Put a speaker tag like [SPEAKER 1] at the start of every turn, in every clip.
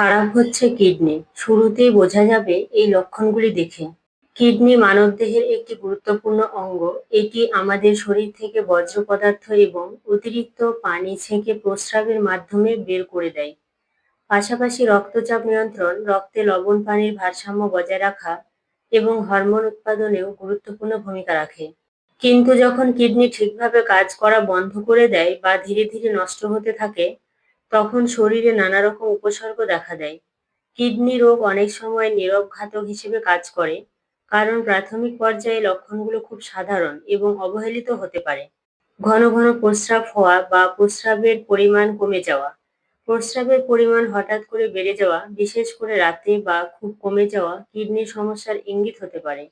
[SPEAKER 1] খারাপ হচ্ছে কিডনি। শুরুতেই বোঝা যাবে এই লক্ষণগুলি দেখে। কিডনি মানবদেহের একটি গুরুত্বপূর্ণ অঙ্গ। এটি আমাদের শরীর থেকে বর্জ্য পদার্থ এবং অতিরিক্ত পানি ছেঁকে প্রস্রাবের মাধ্যমে বের করে দেয়। পাশাপাশি রক্তচাপ নিয়ন্ত্রণ, রক্তে লবণ পানির ভারসাম্য বজায় রাখা এবং হরমোন উৎপাদনেও গুরুত্বপূর্ণ ভূমিকা রাখে। কিন্তু যখন কিডনি ঠিকভাবে কাজ করা বন্ধ করে দেয় বা ধীরে ধীরে নষ্ট হতে থাকে তখন শরীরে নানা রকম উপসর্গ দেখা দেয়। কিডনি রোগ অনেক সময় নীরব ঘাতক হিসেবে কাজ করে, কারণ প্রাথমিক পর্যায়ে লক্ষণগুলো খুব সাধারণ এবং অবহেলিত হতে পারে। ঘন ঘন প্রস্রাব হওয়া বা প্রস্রাবের পরিমাণ কমে যাওয়া। প্রস্রাবের পরিমাণ হঠাৎ করে বেড়ে যাওয়া, বিশেষ করে রাতে বা খুব কমে যাওয়া কিডনির সমস্যার ইঙ্গিত হতে পারে।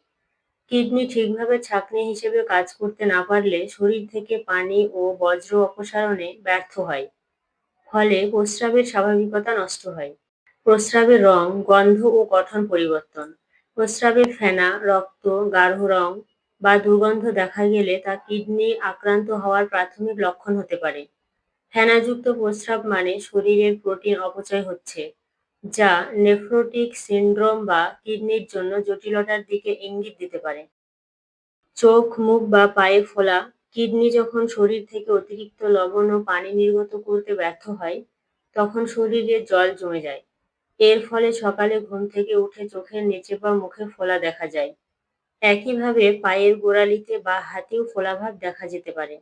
[SPEAKER 1] কিডনি ঠিকভাবে ছাঁকনি হিসেবে কাজ করতে না পারলে শরীর থেকে পানি ও বজ্র অপসারণে ব্যর্থ হয়। ফলে প্রস্রাবের স্বাভাবিকতা নষ্ট হয়। প্রস্রাবের রং, গন্ধ ও গঠন পরিবর্তন। প্রস্রাবের ফেনা, রক্ত, গাঢ় রং বা দুর্গন্ধ দেখা গেলে তা কিডনি আক্রান্ত হওয়ার প্রাথমিক লক্ষণ হতে পারে। ফেনাযুক্ত প্রস্রাব মানে শরীরের প্রোটিন অপচয় হচ্ছে, যা নেফ্রোটিক সিন্ড্রোম বা কিডনির জন্য জটিলতার দিকে ইঙ্গিত দিতে পারে। চোখ, মুখ বা পায়ে ফোলা কিডনি যখন শরীর থেকে অতিরিক্ত লবণ ও পানি নির্গত করতে ব্যর্থ হয়, তখন শরীরে জল জমে যায়। এর ফলে সকালে ঘুম থেকে উঠে চোখের নিচে বা মুখে ফোলা দেখা যায়। একইভাবে পায়ের গোড়ালিতে বা হাতেও ফোলাভাব দেখা যেতে পারে।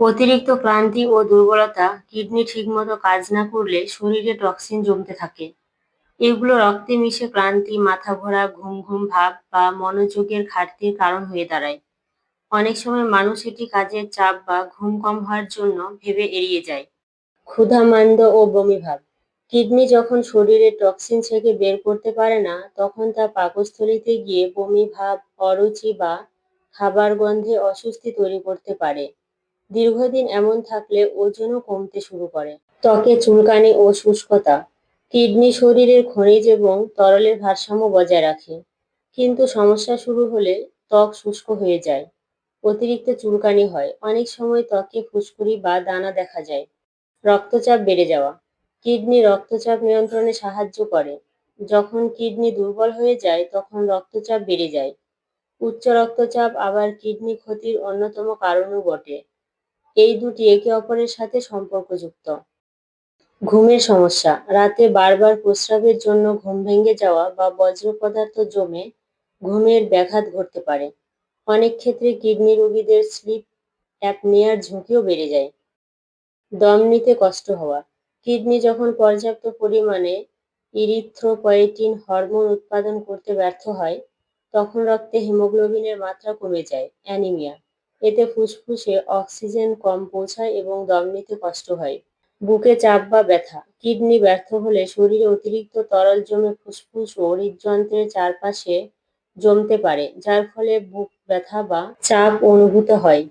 [SPEAKER 1] অতিরিক্ত ক্লান্তি ও দুর্বলতা কিডনি ঠিকমতো কাজ না করলে শরীরে টক্সিন জমতে থাকে। এগুলো রক্তে মিশে ক্লান্তি মাথা ঘোরা ঘুম ঘুম ভাব বা মনোযোগের ঘাটতির কারণ হয়ে দাঁড়ায়। অনেক সময় মানুষ এটি কাজের চাপ বা ঘুম কম হওয়ার জন্য ভেবে এড়িয়ে যায়। ক্ষুধামান্দ ও বমিভাব কিডনি যখন শরীরে টক্সিন থেকে বের করতে পারে না, তখন তা পাকস্থলিতে গিয়ে বমি ভাব, অরুচি বা খাবার গন্ধে অস্বস্তি তৈরি করতে পারে। দীর্ঘদিন এমন থাকলে ওজনও কমতে শুরু করে। ত্বকে চুলকানি ও শুষ্কতা। কিডনি শরীরের খনিজ এবং তরলের ভারসাম্য বজায় রাখে। কিন্তু সমস্যা শুরু হলে ত্বক শুষ্ক হয়ে যায়। অতিরিক্ত চুলকানি হয়। অনেক সময় ত্বকে ফুসকুড়ি বা দানা দেখা যায়। রক্তচাপ বেড়ে যাওয়া। কিডনি রক্তচাপ নিয়ন্ত্রণে সাহায্য করে। যখন কিডনি দুর্বল হয়ে যায়, তখন রক্তচাপ বেড়ে যায়। উচ্চ রক্তচাপ আবার কিডনি ক্ষতির অন্যতম কারণও বটে। এই দুটি একে অপরের সাথে সম্পর্কযুক্ত। ঘুমের সমস্যা। রাতে বারবার প্রস্রাবের জন্য ঘুম ভেঙে যাওয়া বা বজ্র পদার্থ জমে ঘুমের ব্যাঘাত ঘটতে পারে। অনেক ক্ষেত্রে কিডনি রোগীদের স্লিপ অ্যাপনিয়ার ঝুঁকিও বেড়ে যায়। দম নিতে কষ্ট হওয়া। কিডনি যখন পর্যাপ্ত পরিমাণে ইরিথ্রোপয়েটিন হরমোন উৎপাদন করতে ব্যর্থ হয়, তখন রক্তে হিমোগ্লোবিনের মাত্রা কমে যায় অ্যানিমিয়া এতে ফুসফুসে অক্সিজেন কম পৌঁছায় এবং দম নিতে কষ্ট হয়। বুকে চাপ বা ব্যথা। কিডনি ব্যর্থ হলে শরীরে অতিরিক্ত তরল জমে ফুসফুস ও হৃদযন্ত্রের চারপাশে জমতে পারে যার ফলে বুক ব্যথা বা চাপ অনুভূত হয়।